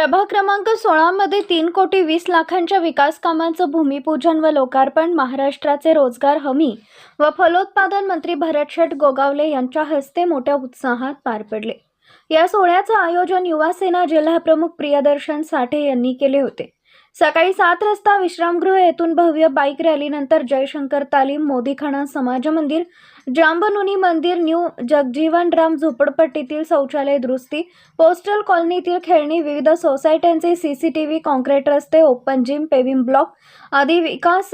प्रभाग क्रमांक सोळामध्ये तीन कोटी वीस लाखांच्या विकास कामांचं भूमिपूजन व लोकार्पण महाराष्ट्राचे रोजगार हमी व फलोत्पादन मंत्री भरतशेठ गोगावले यांच्या हस्ते मोठ्या उत्साहात पार पडले. या सोहळ्याचं आयोजन युवासेना जिल्हाप्रमुख प्रियदर्शन साठे यांनी केले होते. सकाळी सात रस्ता विश्रामगृह येथून भव्य बाईक रॅलीनंतर जयशंकर तालीम मोदीखाना समाज मंदिर जांबनुनी मंदिर न्यू जगजीवन राम झोपडपट्टीतील शौचालय दुरुस्ती पोस्टल कॉलनीतील खेळणी विविध सोसायट्यांचे सीसीटीव्ही कॉन्क्रीट रस्ते ओपन जिम पेविंग ब्लॉक आदी विकास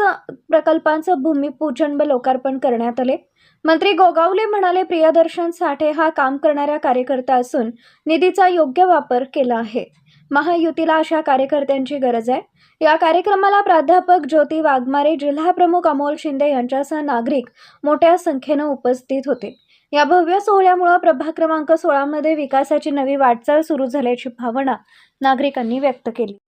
प्रकल्पांचं भूमिपूजन व लोकार्पण करण्यात आले. मंत्री गोगावले म्हणाले प्रियदर्शन साठे हा काम करणाऱ्या कार्यकर्ता असून निधीचा योग्य वापर केला आहे. महायुतीला अशा कार्यकर्त्यांची गरज आहे. या कार्यक्रमाला प्राध्यापक ज्योती वाघमारे जिल्हाप्रमुख अमोल शिंदे यांच्यासह नागरिक मोठ्या संख्येनं उपस्थित होते. या भव्य सोहळ्यामुळे प्रभाग क्रमांक सोळामध्ये विकासाची नवी वाटचाल सुरू झाल्याची भावना नागरिकांनी व्यक्त केली.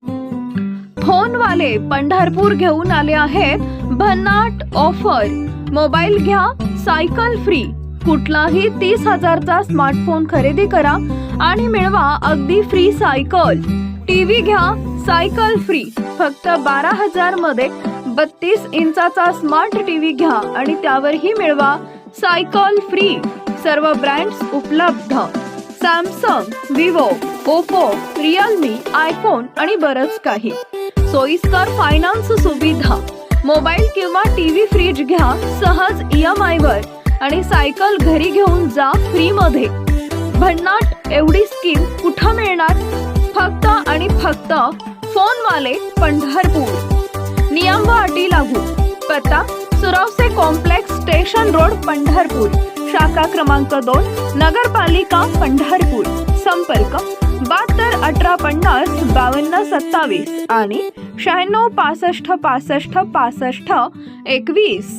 फोनवाले पंढरपूर घेऊन आले आहेत. भन्नाट ऑफर. मोबाईल घ्या सायकल फ्री. कुठलाही तीस हजारचा स्मार्टफोन खरेदी करा आणि मिळवा अगदी फ्री सायकल टीव्ही घ्या सायकल फ्री फक्त बारा हजारमध्ये बत्तीस इंचाचा स्मार्ट टीव्ही घ्या आणि त्यावरही मिळवा सायकल फ्री सर्व ब्रँड्स उपलब्ध. Samsung Vivo Oppo Realme iPhone आणि बरंच काही. सोयीस्कर फायनान्स सुविधा. मोबाईल किंवा टीव्ही फ्रीज घ्या सहज ई एम वर. आणि सायकल घरी घेऊन जा फ्री मध्ये भन्नाट एवढी स्कीम कुठं मिळणार? फक्त आणि फक्त फोनवाले पंढरपूर. नियम व अटी लागू. पत्ता Suravase complex station road Pandharpur. शाखा क्रमांक दोन नगरपालिका पंढरपूर. संपर्क बहात्तर अठरा पन्नास बावन्न सत्तावीस आणि शहाण्णव पासष्ट पासष्ट पासष्ट एकवीस.